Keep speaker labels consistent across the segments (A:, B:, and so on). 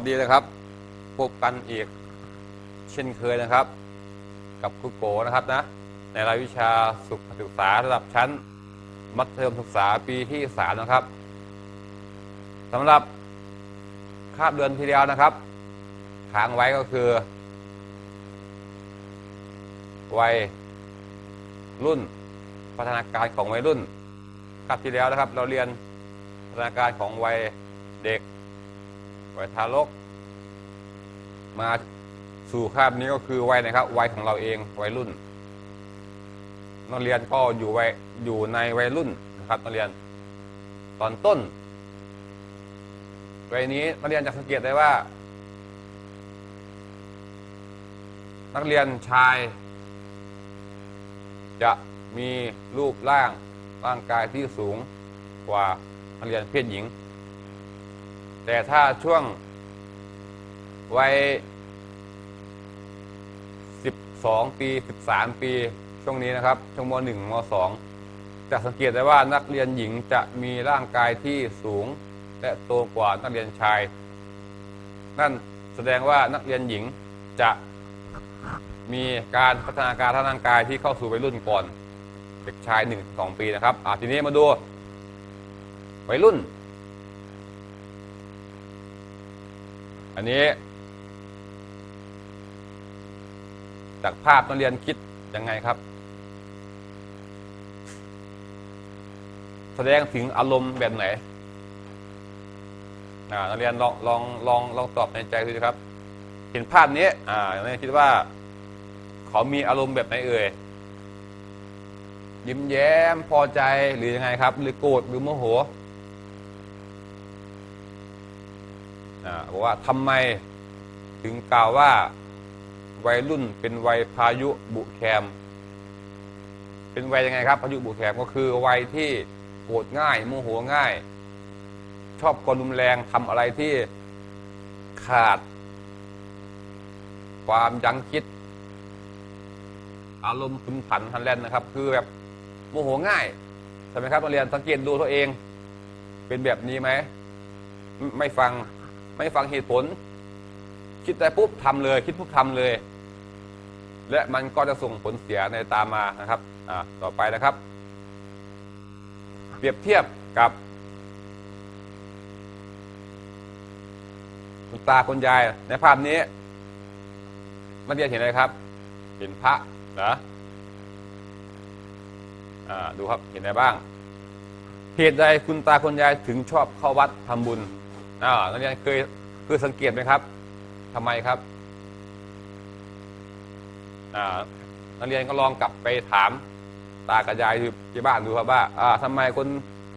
A: สวัสดีนะครับ พบกันอีกเช่นเคยนะครับ กับครูโกนะครับนะ ในรายวิชาสุขศึกษาระดับชั้น มัธยมศึกษาปีที่สามนะครับสำหรับคาบเดือนที่แล้วนะครับค้างไว้ก็คือ วัยรุ่นพัฒนาการของวัยรุ่นคาบที่แล้วนะครับ เราเรียนพัฒนาการของวัยเด็ก วัยทารก มาสู่คาบนี้ก็คือวัยนะครับ วัยของเราเองวัยรุ่น นักเรียนก็อยู่วัยอยู่ในวัยรุ่นนะครับนักเรียน ตอนต้นวัยนี้นักเรียนจะสังเกตได้ว่า นักเรียนชาย จะมีรูปร่างร่างกายที่สูงกว่านักเรียนเพศหญิง แต่ถ้าช่วงวัย12 ปี 13 ปี ช่วงนี้นะครับ ช่วงม .1 ม .2 จะสังเกตได้ว่านักเรียนหญิงจะมีร่างกายที่สูง และโตกว่านักเรียนชาย นั่นแสดงว่านักเรียนหญิงจะมีการพัฒนาการทางร่างกายที่เข้าสู่วัยรุ่นก่อน เด็กชาย 1-2 ปีนะครับอะทีนี้มาดูวัยรุ่น อันนี้ จากภาพนักเรียนคิดยังไงครับ แสดงถึงอารมณ์แบบไหนอ่านักเรียนลองลองลองลองตอบในใจดูสิครับ เห็นภาพนี้อ่านักเรียนคิดว่า เขามีอารมณ์แบบไหนเอ่ยยิ้มแย้มพอใจหรือยังไงครับ หรือโกรธหรือโมโห อ่า บอกว่าทำไมถึงกล่าวว่าวัยรุ่นเป็นวัยพายุบุแคม เป็นวัยยังไงครับ พายุบุแคมก็คือวัยที่โกรธง่ายโมโหง่าย ชอบกลรุนแรงทำอะไรที่ขาด ความยั้งคิด อารมณ์ขุนผันทันแลนนะครับ คือแบบโมโหง่ายใช่ไหมครับนักเรียนสังเกตดูตัวเอง เป็นแบบนี้ไหมไม่ฟัง ไม่ฟังเหตุผล คิดแต่ปุ๊บทำเลย คิดปุ๊บทำเลย และมันก็จะส่งผลเสียในตามมานะครับอ่าต่อไปนะครับ เปรียบเทียบกับคุณตาคุณยายในภาพนี้นักเรียนเห็นอะไรครับ เห็นพระเหรออ่าดูครับเห็นอะไรบ้างเหตุใดคุณตาคุณยายถึงชอบเข้าวัดทำบุญ อ่านักเรียนเคยเคยสังเกตไหมครับทำไมครับอ่านักเรียนก็ลองกลับไปถามตากับยายที่บ้านดูครับว่าอ่าทำไมคน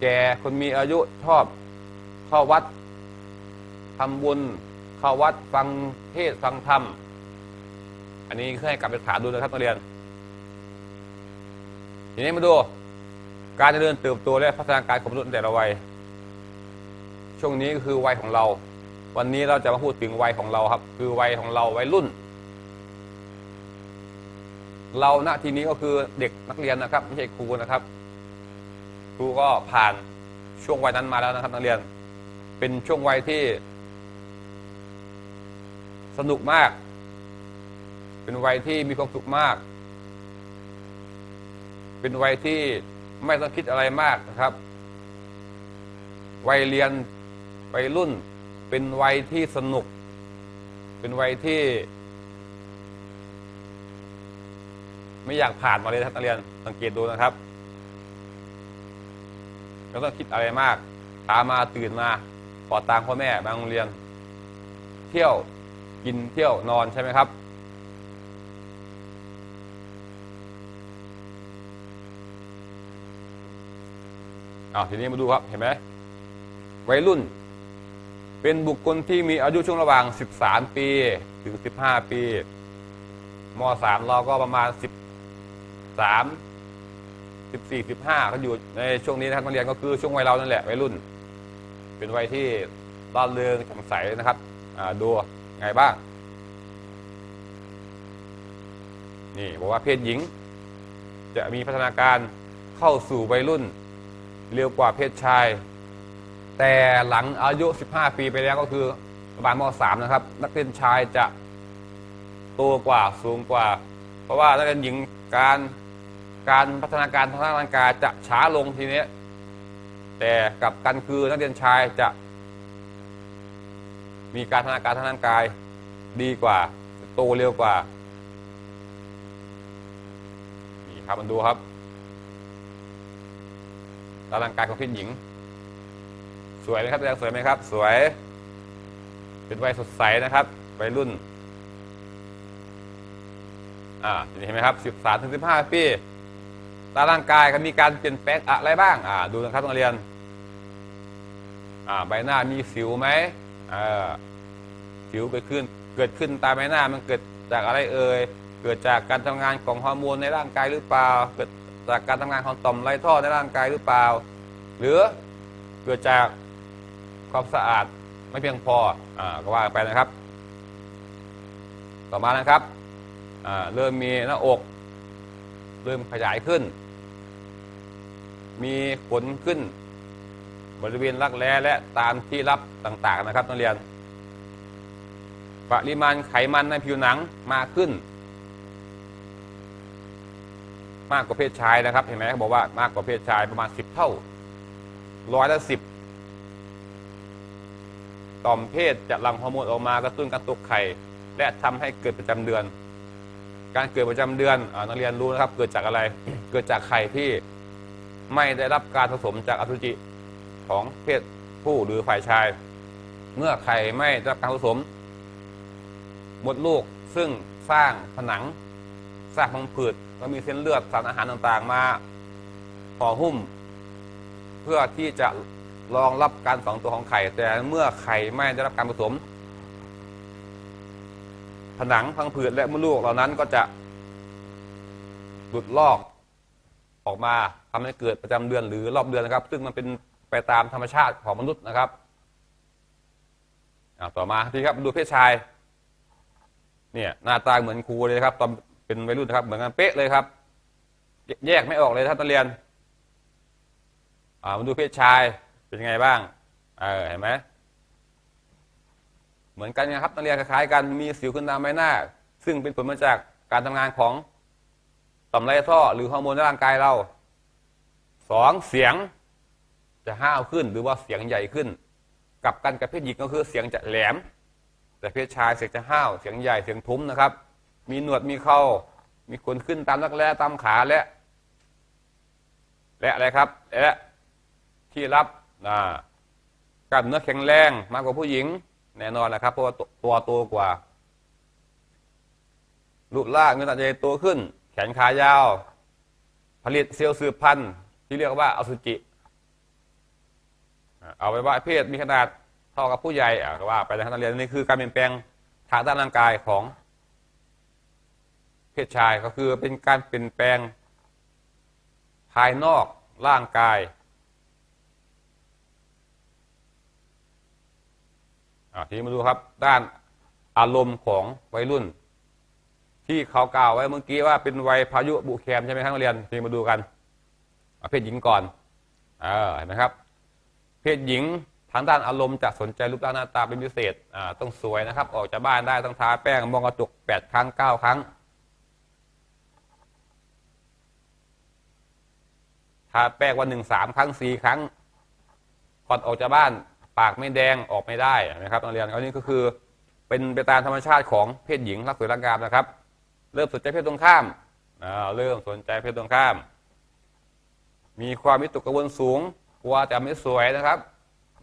A: แก่คนมีอายุชอบเข้าวัดทำบุญเข้าวัดฟังเทศฟังธรรม อันนี้ให้กลับไปถามดูนะครับนักเรียน ทีนี้มาดู การเจริญเติบโตและพัฒนาการของมนุษย์แต่ละวัย ช่วงนี้ก็คือวัยของเรา วันนี้เราจะมาพูดถึงวัยของเราครับ คือวัยของเราวัยรุ่น เราณทีนี้ก็คือเด็กนักเรียนนะครับไม่ใช่ครูนะครับ ครูก็ผ่านช่วงวัยนั้นมาแล้วนะครับ นักเรียน เป็นช่วงวัยที่ สนุกมาก เป็นวัยที่มีความสุขมาก เป็นวัยที่ไม่ต้องคิดอะไรมากนะครับ วัยเรียน วัยรุ่น เป็นวัยที่สนุก เป็นวัยที่ ไม่อยากผ่านมาเลยนะครับนักเรียนสังเกตดูนะครับไม่ต้องคิดอะไรมากตามาตื่นมาปอดตามพ่อแม่มาโรงเรียน เที่ยวกินเที่ยวนอนใช่ไหมครับ อ้าวทีนี้มาดูครับเห็นไหมวัยรุ่น เป็นบุคคลที่มีอายุช่วงระหว่าง 13 ปีถึง 15 ปีม .3 เราก็ประมาณ 13 14 15ก็อยู่ในช่วงนี้นะครับนักเรียนก็คือช่วงวัยเรานั่นแหละวัยรุ่น เป็นวัยที่ร่าเริงแจ่มใสนะครับดูไงบ้าง นี่บอกว่าเพศหญิง จะมีพัฒนาการเข้าสู่วัยรุ่น เร็วกว่าเพศชาย แต่หลังอายุ 15 ปีไปแล้วก็คือประมาณม .3 นะครับ นักเรียนชายจะโตกว่าสูงกว่า เพราะว่านักเรียนหญิงการการพัฒนาการทางร่างกายจะช้าลงทีนี้ แต่กับกันคือนักเรียนชายจะ มีการพัฒนาการทางร่างกายดีกว่า โตเร็วกว่านี่ครับมันดูครับตารางกายของเพศหญิง สวยไหมครับยังสวยไหมครับ สวย เป็นวัยสดใสนะครับวัยรุ่น อ่าเห็นไหมครับ13ถึง15ปีตารางกายก็มีการเปลี่ยนแปลงอะไรบ้าง อ่า ดูนะครับนักเรียน อ่า ใบหน้ามีสิวไหมอ่าสิวเกิดขึ้น เกิดขึ้นตามใบหน้ามันเกิดจากอะไรเอ่ย เกิดจากการทำงานของฮอร์โมนในร่างกายหรือเปล่า เกิดจากการทำงานของต่อมไรท่อในร่างกายหรือเปล่า หรือเกิดจาก ความสะอาดไม่เพียงพออ่าก็ว่าไปนะครับ ต่อมานะครับเริ่มมีหน้าอก เริ่มขยายขึ้น มีขนขึ้น บริเวณรักแร้และตามที่รับต่างๆนะครับนักเรียน ปริมาณไขมันในผิวหนังมากขึ้น มากกว่าเพศชายนะครับ เห็นไหมเขาบอกว่ามากกว่าเพศชายประมาณ 10 เท่าร้อยละสิบ ต่อมเพศจะหลั่งฮอร์โมนออกมากระตุ้นการตกไข่ และทำให้เกิดประจำเดือน การเกิดประจำเดือนอนักเรียนรู้นะครับ เกิดจากอะไร เกิดจากไข่ที่ไม่ได้รับการผสมจากอสุจิของเพศผู้หรือฝ่ายชาย เมื่อไข่ไม่ได้รับการผสมมดลูกซึ่งสร้างผนังสร้างพังผืดก็มีเส้นเลือดสารอาหารต่างๆมาห่อหุ้ม เพื่อที่จะ รองรับการฝังตัวของไข่ แต่เมื่อไข่ไม่ได้รับการผสม ผนังพังผืดและมดลูกเหล่านั้นก็จะหลุดลอกออกมาทำให้เกิดประจำเดือนหรือรอบเดือนนะครับ ซึ่งมันเป็นไปตามธรรมชาติของมนุษย์นะครับอ่าต่อมาที่ครับดูเพศชายเนี่ยหน้าตาเหมือนครูเลยครับ ตอนเป็นวัยรุ่นนะครับ เหมือนกันเป๊ะเลยครับ แยกไม่ออกเลยท่านนักเรียนอ่ามาดูเพศชาย เป็นไงบ้าง เออเห็นไหมเหมือนกันนะครับนักเรียนคล้ายๆกันมีสิวขึ้นตามใบหน้า ซึ่งเป็นผลมาจากการทำงานของต่อมไรท่อหรือฮอร์โมนในร่างกายเราสองเสียงจะห้าวขึ้นหรือว่าเสียงใหญ่ขึ้น กับกันกับเพศหญิงก็คือเสียงจะแหลม แต่เพศชายเสียงจะห้าวเสียงใหญ่เสียงทุ้มนะครับ มีหนวดมีเข่ามีขนขึ้นตามรักแร้ตามขาและ และอะไรครับและที่รับ นะกล้ามเนื้อแข็งแรงมากกว่าผู้หญิง แน่นอนนะครับ เพราะว่าตัวโตกว่า รูปร่างเนื้อตาจะโตขึ้น แขนขายาว ผลิตเซลล์สืบพันธุ์ที่เรียกว่าอสุจิ เอาไว้ว่าเพศมีขนาดเท่ากับผู้ใหญ่อะก็ว่าไปนะครับนักเรียนนี่คือการเปลี่ยนแปลงทางด้านร่างกายของ เพศชายก็คือเป็นการเปลี่ยนแปลง ภายนอกร่างกาย อะ ทีนี้มาดูครับ ด้านอารมณ์ของวัยรุ่น ที่เขากล่าวไว้เมื่อกี้ว่าเป็นวัยพายุบุแคมใช่ไหมครับนักเรียนทีนี้มาดูกันเพศหญิงก่อนเออเห็นไหมครับ เพศหญิงทางด้านอารมณ์จะสนใจรูปร่างหน้าตาเป็นพิเศษอ่าต้องสวยนะครับ ออกจากบ้านได้ต้องทาแป้งมองกระจกแปดครั้งเก้าครั้งทาแป้งวันหนึ่งสามครั้งสี่ครั้งก่อนออกจากบ้าน ปากไม่แดงออกไม่ได้นะครับนักเรียนอันนี้ก็คือเป็นไปตามธรรมชาติของเพศหญิงรักสวยรักงามนะครับ เริ่มสนใจเพศตรงข้ามอ่าเริ่มสนใจเพศตรงข้าม มีความวิตกกังวลสูงกลัวแต่ไม่สวยนะครับ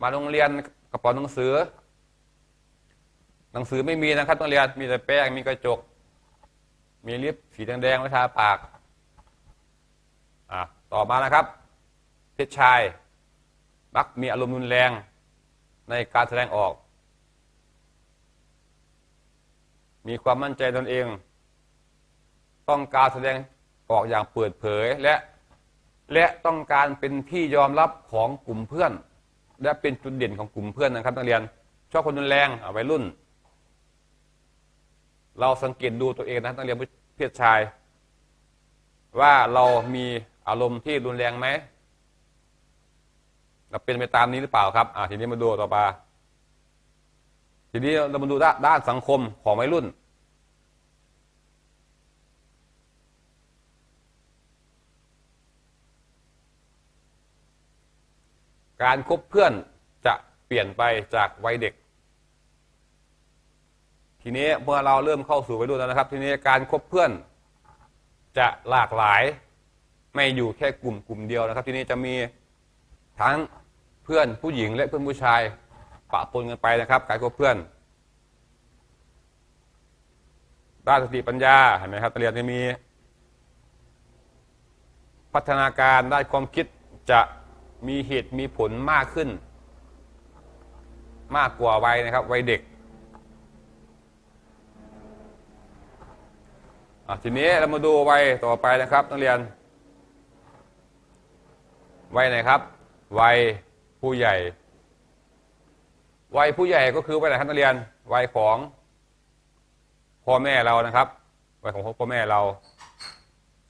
A: มาโรงเรียนกระเป๋าหนังสือ หนังสือไม่มีนะครับต้องเรียนมีแต่แป้งมีกระจก มีลิปสีแดงๆไว้ทาปากอะต่อมานะครับเพศชายมักมีอารมณ์รุนแรง ในการแสดงออก มีความมั่นใจตนเอง ต้องการแสดงออกอย่างเปิดเผยและ และต้องการเป็นที่ยอมรับของกลุ่มเพื่อน และเป็นจุดเด่นของกลุ่มเพื่อนนะครับนักเรียน ชอบคนรุนแรงอะวัยรุ่น เราสังเกตดูตัวเองนะนักเรียนเพศชาย ว่าเรามีอารมณ์ที่รุนแรงไหม จะเป็นไปตามนี้หรือเปล่าครับอ่าทีนี้มาดูต่อไปทีนี้เรามาดูด้านสังคมของวัยรุ่น การคบเพื่อนจะเปลี่ยนไปจากวัยเด็ก ทีนี้เมื่อเราเริ่มเข้าสู่วัยรุ่นแล้วนะครับ ทีนี้การคบเพื่อนจะหลากหลายไม่อยู่แค่กลุ่มกลุ่มเดียวนะครับ ทีนี้จะมีทั้ง เพื่อนผู้หญิงและเพื่อนผู้ชายปะปนกันไปนะครับการคบเพื่อนด้านสติปัญญาเห็นไหมครับตะเรียนจะมี พัฒนาการด้านความคิดจะมีเหตุมีผลมากขึ้น มากกว่าวัยนะครับวัยเด็กทีนี้เรามาดูวัยต่อไปนะครับนักเรียนวัยไหนครับวัย ผู้ใหญ่ วัยผู้ใหญ่ก็คือวัยไหนครับนักเรียน วัยของพ่อแม่เรานะครับ วัยของพ่อแม่เรา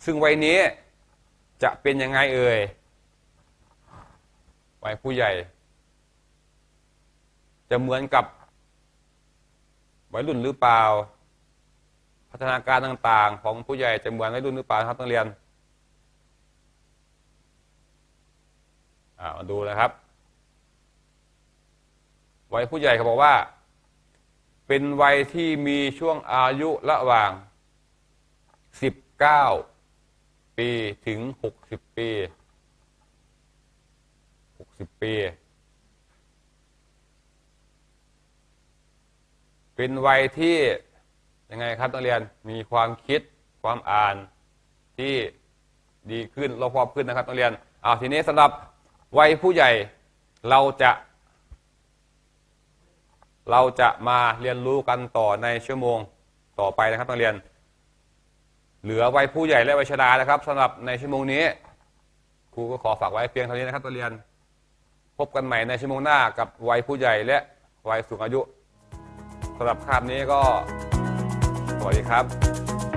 A: ซึ่งวัยนี้จะเป็นยังไงเอ่ย วัยผู้ใหญ่ จะเหมือนกับวัยรุ่นหรือเปล่า พัฒนาการต่างๆ ของผู้ใหญ่จะเหมือนวัยรุ่นหรือเปล่าครับนักเรียนอ่ามาดูนะครับ วัยผู้ใหญ่เขาบอกว่า เป็นวัยที่มีช่วงอายุระหว่าง19ปีถึง60ปี60ปี เป็นวัยที่ยังไงครับนักเรียนมีความคิดความอ่านที่ดีขึ้นรอบครอบขึ้นนะครับนักเรียนเอาทีนี้สำหรับวัยผู้ใหญ่เราจะ เราจะมาเรียนรู้กันต่อในชั่วโมงต่อไปนะครับนักเรียน เหลือวัยผู้ใหญ่และวัยชรานะครับสำหรับในชั่วโมงนี้ ครูก็ขอฝากไว้เพียงเท่านี้นะครับนักเรียน พบกันใหม่ในชั่วโมงหน้ากับวัยผู้ใหญ่และวัยสูงอายุสำหรับคาบนี้ก็สวัสดีครับ